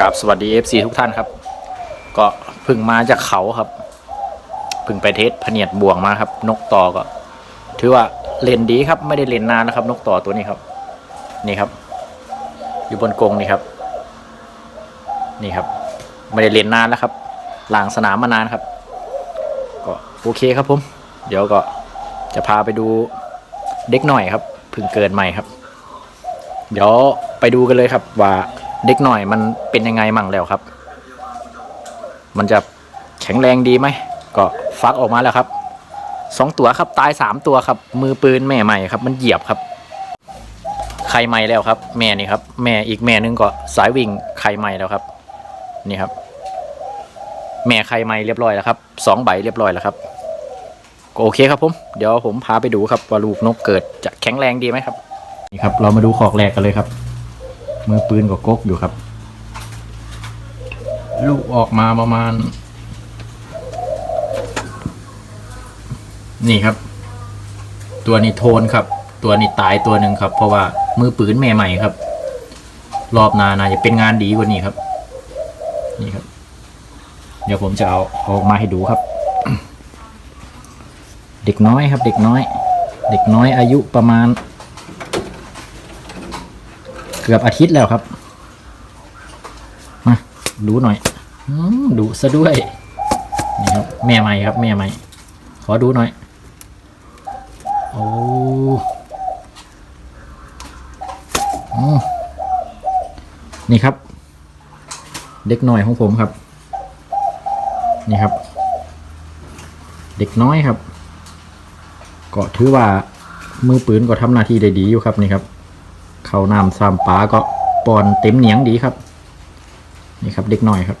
กับสวัสดี FC ทุกท่านครับ ก็พึ่งมาจากเขาครับ พึ่งไปเทสพเนียดบ่วงมาครับ นกต่อก็ ถือว่าเล่นดีครับ ไม่ได้เล่นนานนะครับ นกต่อตัวนี้ครับ นี่ครับ อยู่บนกรงนี่ครับ นี่ครับ ไม่ได้เล่นนานแล้วครับหลางสนามมานานครับ ก็โอเคครับผม เดี๋ยวก็จะพาไปดูเด็กหน่อยครับ พึ่งเกิดใหม่ครับ เดี๋ยวไปดูกันเลยครับว่า เด็กหน่อยมันเป็นยังไงมั่งแล้วครับ มันจะแข็งแรงดีไหม ก็ฟักออกมาแล้วครับสองตัวครับตายสามตัวครับ มือปืนแม่ใหม่ครับ มันเหยียบครับ ไข่ใหม่แล้วครับ แม่นี่ครับ แม่อีกแม่นึงก็สายวิ่งไข่ใหม่แล้วครับ นี่ครับ แม่ไข่ใหม่เรียบร้อยแล้วครับสองใบเรียบร้อยแล้วครับก็โอเคครับผม เดี๋ยวผมพาไปดูครับว่าลูกนกเกิดจะแข็งแรงดีไหมครับ นี่ครับ เรามาดูขอกแรกกันเลยครับ มือปืนก็กกอยู่ครับ ลูกออกมาประมาณ นี่ครับ ตัวนี้โทนครับ ตัวนี้ตายตัวหนึ่งครับ เพราะว่ามือปืนแม่ใหม่ครับ รอบนานาจะเป็นงานดีกว่านี้ครับ นี่ครับ เดี๋ยวผมจะเอาออกมาให้ดูครับ เด็กน้อยครับ เด็กน้อย เด็กน้อยอายุประมาณ เกือบอาทิตย์แล้วครับ มาดูหน่อยอดูซะด้วย นี่ครับ แม่ใหม่ครับ แม่ใหม่ ขอดูหน่อย โอ้นี่ครับ เด็กน้อยของผมครับ นี่ครับ เด็กน้อยครับ ก็ถือว่ามือปืนก็ทำหน้าที่ได้ดีอยู่ครับนี่ครับ เขาน้ำซ้ำปลาก็ปอนเต็มเหนียงดีครับ นี่ครับเด็กหน่อยครับ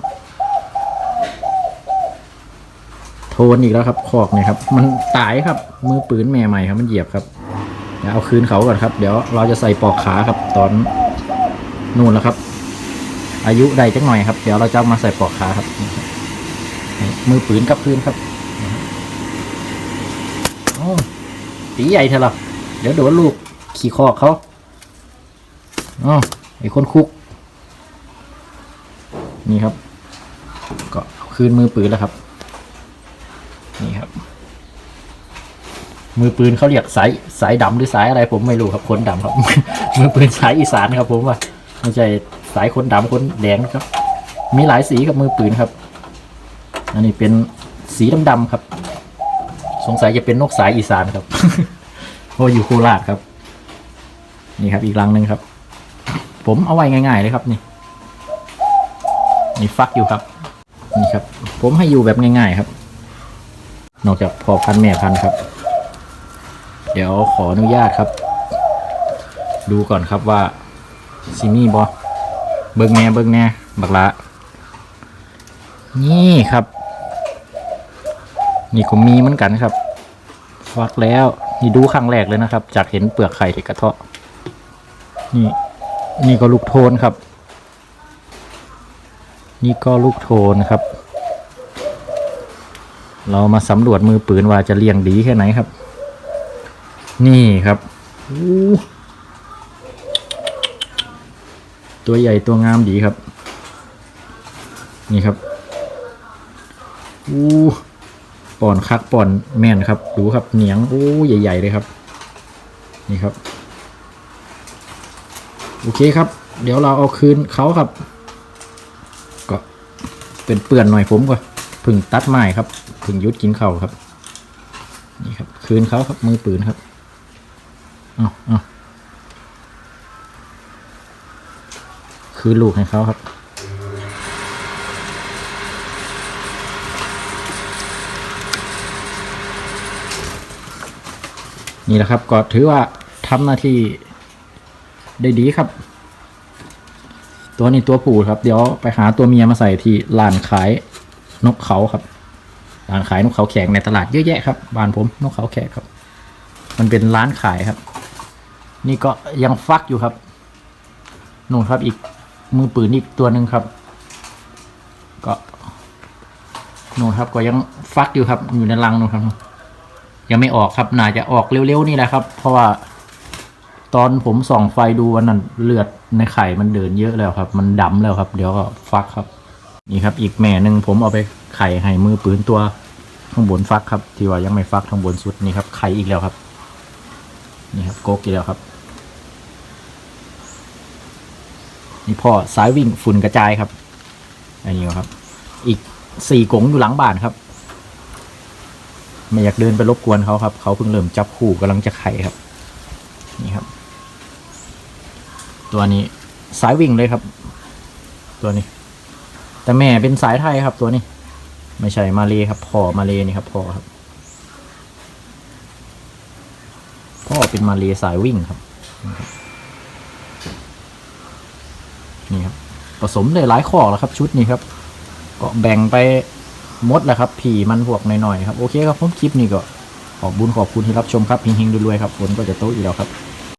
โทนอีกแล้วครับคอกเนี่ยครับ มันตายครับ มือปืนแม่ใหม่ครับ มันเหยียบครับเดี๋ยวเอาคืนเขาก่อนครับ เดี๋ยวเราจะใส่ปลอกขาครับ ตอนนู่นแล้วครับ อายุได้จักหน่อยครับ เดี๋ยวเราจะมาใส่ปลอกขาครับ มือปืนกับพื้นครับโอ้ตีใหญ่เถอะหรอเดี๋ยวโดนลูกขี่คอเขา อ๋อไอคนคุก นี่ครับ ก็คืนมือปืนแล้วครับ นี่ครับ มือปืนเขาเรียกสายสายดำหรือสายอะไร ผมไม่รู้ครับคนดำครับ มือปืนสายอีสานครับ ผมว่าไม่ใช่สายคนดำคนแดงครับ มีหลายสีกับมือปืนครับ อันนี้เป็นสีดำๆครับ สงสัยจะเป็นนกสายอีสานครับเพราะอยู่โคราชครับ นี่ครับอีกรังหนึ่งครับ ผมเอาไว้ง่ายๆเลยครับนี่นี่ฟักอยู่ครับ นี่ครับ ผมให้อยู่แบบง่ายๆครับ นอกจากพอพันแม่พันครับ เดี๋ยวขออนุญาตครับ ดูก่อนครับว่าซิมี่บอเบิ้งแน่เบิ้งแน่บักละนี่ครับ นี่ก็มีเหมือนกันครับ ฟักแล้ว นี่ดูครั้งแรกเลยนะครับ จากเห็นเปลือกไข่ที่กระเทาะ นี่ นี่ก็ลูกโทนครับ นี่ก็ลูกโทนครับ เรามาสำรวจมือปืนว่าจะเลี้ยงดีแค่ไหนครับ นี่ครับตัวใหญ่ตัวงามดีครับ นี่ครับอู้ป่อนคักป่อนแม่นครับ ดูครับเหนียงอู้ใหญ่ ๆ เลยครับ นี่ครับ โอเคครับ เดี๋ยวเราเอาคืนเขาครับ ก็เป็นเปื่อนหน่อยผมก็พึ่งตัดไม้ครับพึ่งยุดกินเข่าครับ นี่ครับ คืนเขาครับมือปืนครับเอาเอาคืนลูกให้เขาครับนี่แหละครับก็ถือว่าทำหน้าที่ ได้ดีครับ ตัวนี้ตัวผู้ครับ เดี๋ยวไปหาตัวเมียมาใส่ที่ร้านขายนกเขาครับร้านขายนกเขาแขกในตลาดเยอะแยะครับบ้านผมนกเขาแขกครับ มันเป็นร้านขายครับ นี่ก็ยังฟักอยู่ครับนู่นครับอีกมือปืนอีกตัวหนึ่งครับ ก็นู่นครับก็ยังฟักอยู่ครับ อยู่ในรังนู่นครับ ยังไม่ออกครับน่าจะออกเร็วๆนี่แหละครับ เพราะว่า ตอนผมส่องไฟดูวันนั้นเลือดในไข่มันเดินเยอะแล้วครับ มันดำแล้วครับ เดี๋ยวก็ฟักครับ นี่ครับ อีกแม่หนึ่งผมเอาไปไข่ให้มือปืนตัวข้างบนฟักครับ ที่ว่ายังไม่ฟักข้างบนสุดนี่ครับไข่อีกแล้วครับ นี่ครับโกกอีกแล้วครับ นี่พ่อสายวิ่งฝุ่นกระจายครับ อันนี้ครับ อีกสี่กงอยู่หลังบ้านครับ ไม่อยากเดินไปรบกวนเขาครับ เขาเพิ่งเริ่มจับคู่กำลังจะไข่ครับ นี่ครับ ตัวนี้สายวิ่งเลยครับ ตัวนี้ แต่แม่เป็นสายไทยครับ ตัวนี้ ไม่ใช่มาเลครับพ่อมาเลนี่ครับพ่อครับพ่อเป็นมาเลสายวิ่งครับ นี่ครับผสมได้หลายข้อแล้วครับ ชุดนี้ครับ ก็แบ่งไปมดแล้วครับ ผีมันพวกหน่อยๆครับ โอเคครับผมคลิปนี้ก็ขอบบุญขอบคุณที่รับชมครับเฮงๆรวยๆครับฝนก็จะโตอีกแล้วครับ